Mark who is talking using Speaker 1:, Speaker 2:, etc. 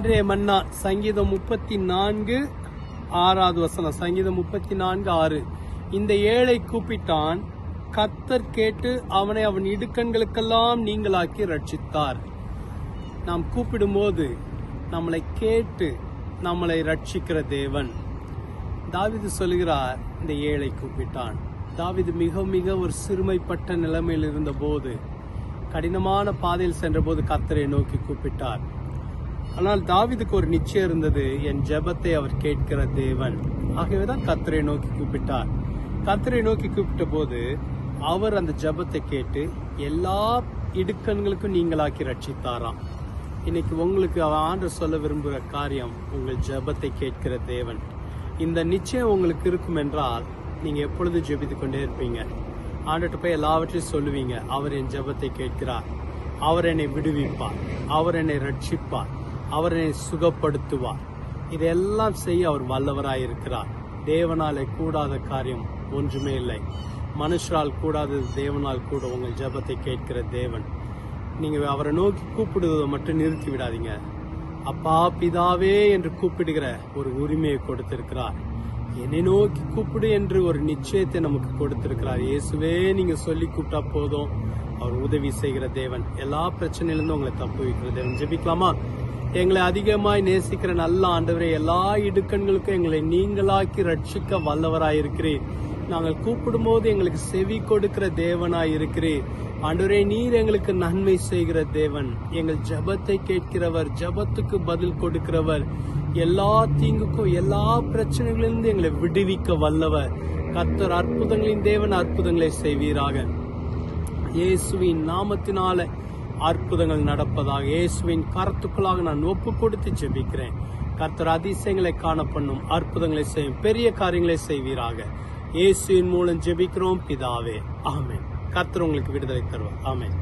Speaker 1: இன்றைய மன்னா சங்கீதம் முப்பத்தி நான்கு ஆறாவது வசனம். சங்கீதம் முப்பத்தி நான்கு ஆறு. இந்த ஏழை கூப்பிட்டான் கத்தர் கேட்டு அவனை அவன் இடுக்கண்களுக்கெல்லாம் நீங்களாக்கி ரட்சித்தார் நாம் கூப்பிடும்போது நம்மளை கேட்டு நம்மளை ரட்சிக்கிற தேவன். தாவிது சொல்கிறார் இந்த ஏழை கூப்பிட்டான். தாவிது மிக மிக ஒரு சிறுமைப்பட்ட நிலைமையில் இருந்தபோது கடினமான பாதையில் சென்றபோது கத்தரை நோக்கி கூப்பிட்டார். ஆனால் தாவிதுக்கு ஒரு நிச்சயம் இருந்தது என் ஜெபத்தை அவர் கேட்கிற தேவன். ஆகவேதான் கத்திரை நோக்கி கூப்பிட்டார். கத்திரை நோக்கி கூப்பிட்ட போது அவர் அந்த ஜெபத்தை கேட்டு எல்லா இடுக்கண்களுக்கும் நீங்களாக்கி ரட்சித்தாராம் இன்னைக்கு உங்களுக்கு ஆண்டு சொல்ல விரும்புகிற காரியம் உங்கள் ஜெபத்தை கேட்கிற தேவன். இந்த நிச்சயம் உங்களுக்கு இருக்கும் என்றால் நீங்கள் எப்பொழுது ஜெபித்து கொண்டே இருப்பீங்க? ஆண்டுட்டு போய் எல்லாவற்றையும் சொல்லுவீங்க. அவர் என் ஜெபத்தை கேட்கிறார். அவர் என்னை விடுவிப்பார். அவர் என்னை ரட்சிப்பார். அவரை சுகப்படுத்துவார். இதையெல்லாம் செய்ய அவர் வல்லவராய் இருக்கிறார் தேவனாலே கூடாத காரியம் ஒன்றுமே இல்லை. மனுஷரால் கூடாதது தேவனால் கூட உங்கள் ஜெபத்தை கேட்கிற தேவன். நீங்க அவரை நோக்கி கூப்பிடுவதை மட்டும் நிறுத்தி விடாதீங்க. அப்பா பிதாவே என்று கூப்பிடுகிற ஒரு உரிமையை கொடுத்திருக்கிறார். என்னை நோக்கி கூப்பிடு என்று ஒரு நிச்சயத்தை நமக்கு கொடுத்திருக்கிறார். இயேசுவே நீங்க சொல்லி கூப்பிட்டா போதும். அவர் உதவி செய்கிற தேவன். எல்லா பிரச்சனையிலிருந்தும் உங்களை தப்பு வைக்கிற தேவன். ஜெபிக்கலாமா? எங்களை அதிகமாய் நேசிக்கிற நல்ல ஆண்டவரே எல்லா இடுக்கண்களுக்கும் எங்களை நீங்களாக்கி ரட்சிக்க வல்லவராயிருக்கிறீர். நாங்கள் கூப்பிடும்போது எங்களுக்கு செவி கொடுக்கிற தேவனாய் இருக்கிறீர் ஆண்டவரே நீர் எங்களுக்கு நன்மை செய்கிற தேவன். எங்கள் ஜெபத்தை கேட்கிறவர் ஜெபத்துக்கு பதில் கொடுக்கிறவர் எல்லா தீங்குக்கும் எல்லா பிரச்சனைகளிலிருந்து எங்களை விடுவிக்க வல்லவர். கத்தர் அற்புதங்களின் தேவன் அற்புதங்களை செய்வீராக. இயேசுவின் நாமத்தினால அற்புதங்கள் நடப்பதாக இயேசுவின் கரத்துக்குள்ளாக நான் ஒப்பு கொடுத்து ஜெபிக்கிறேன். கர்த்தர் அதிசயங்களை காண பண்ணும் அற்புதங்களை செய்யும் பெரிய காரியங்களை செய்வீராக. இயேசுவின் மூலம் ஜெபிக்கிறோம் பிதாவே. ஆமேன். கர்த்தர் உங்களுக்கு விடுதலை தருவார். ஆமேன்.